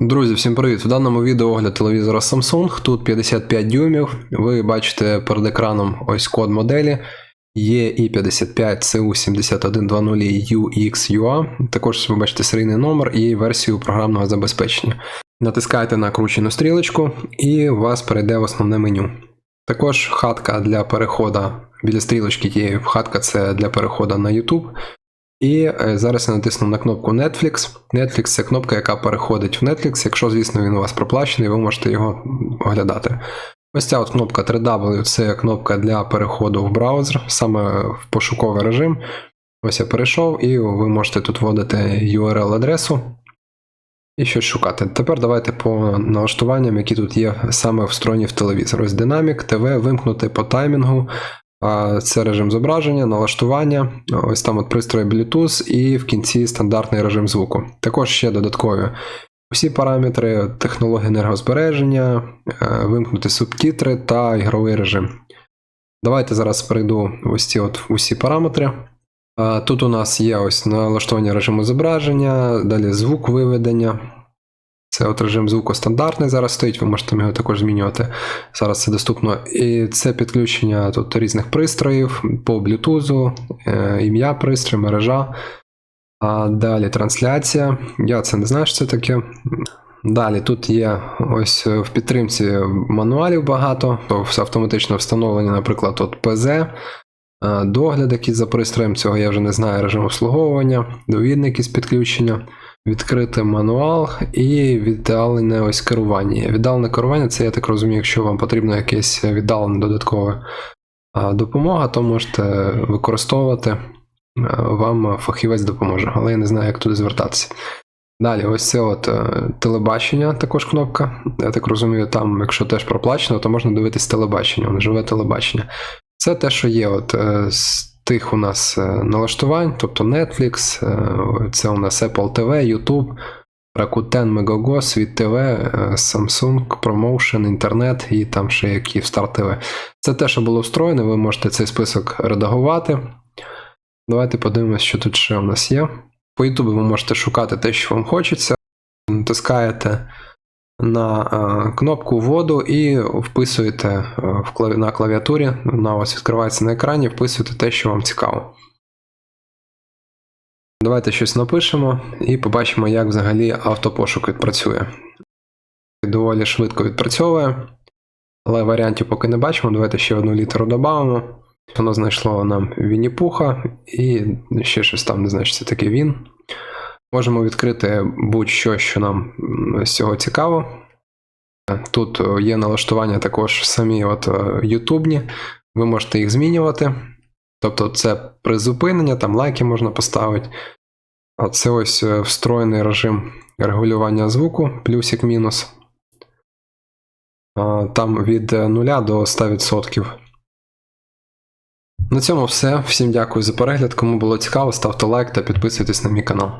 Друзі, всім привіт! В даному відео огляд телевізора Samsung. Тут 55 дюймів. Ви бачите перед екраном ось код моделі. EI55 CU7120 UXUA. Також ви бачите серійний номер і версію програмного забезпечення. Натискаєте на кручену стрілочку і вас перейде в основне меню. Також хатка для переходу біля стрілочки тієї хатка це для переходу на YouTube. І е, зараз я натисну на кнопку Netflix. Netflix це кнопка, яка переходить в Netflix. Якщо, звісно, він у вас проплачений, ви можете його оглядати. Ось ця от кнопка 3W це кнопка для переходу в браузер, саме в пошуковий режим. Ось я перейшов, і ви можете тут вводити URL-адресу і щось шукати. Тепер давайте по налаштуванням, які тут є саме встроєні в телевізор. Ось динамік, ТВ вимкнути по таймінгу. Це режим зображення, налаштування, ось там от пристрої Bluetooth і в кінці стандартний режим звуку. Також ще додаткові усі параметри, технології енергозбереження, е, вимкнути субтитри та ігровий режим. Давайте зараз перейду в ось ці от усі параметри. Тут у нас є ось налаштування режиму зображення, далі звук виведення. Це от режим звуку стандартний зараз стоїть, ви можете його також змінювати. Зараз це доступно. І це підключення тут різних пристроїв по Bluetooth, е, ім'я пристрою, мережа. А далі трансляція. Я це не знаю, що це таке. Далі тут є ось в підтримці мануалів багато, то все автоматично встановлені, наприклад, от ПЗ, е, догляд, який за пристроєм, цього я вже не знаю, режим обслуговування, довідник із підключення відкрити мануал і віддалене ось керування. Віддалене керування це, я так розумію, якщо вам потрібна якась віддалена додаткова допомога, то можете використовувати, вам фахівець допоможе, але я не знаю, як туди звертатися. Далі, ось це от е, телебачення, також кнопка. Я так розумію, там, якщо теж проплачено, то можна дивитись телебачення, живе телебачення. Це те, що є от е, тих у нас е, налаштувань, тобто Netflix, е, це у нас Apple TV, YouTube, Rakuten, Megogo, Світ TV, е, Samsung, Promotion, Інтернет і там ще як Київстар TV. Це те, що було встроєне, ви можете цей список редагувати. Давайте подивимося, що тут ще у нас є. По YouTube ви можете шукати те, що вам хочеться. Натискаєте на е, кнопку вводу і вписуєте е, на клавіатурі, вона у вас відкривається на екрані, вписуєте те, що вам цікаво. Давайте щось напишемо і побачимо, як взагалі автопошук відпрацює. Доволі швидко відпрацьовує, але варіантів поки не бачимо. Давайте ще одну літеру додамо. Воно знайшло нам Вінні-Пуха і ще щось там, не це таке він. Можемо відкрити будь-що, що нам з цього цікаво. Тут е, є налаштування також самі от е, ютубні, ви можете їх змінювати. Тобто це призупинення, там лайки можна поставити. А це ось е, встроєний режим регулювання звуку, плюсик-мінус. Там від 0 до 100%. На цьому все. Всім дякую за перегляд. Кому було цікаво, ставте лайк та підписуйтесь на мій канал.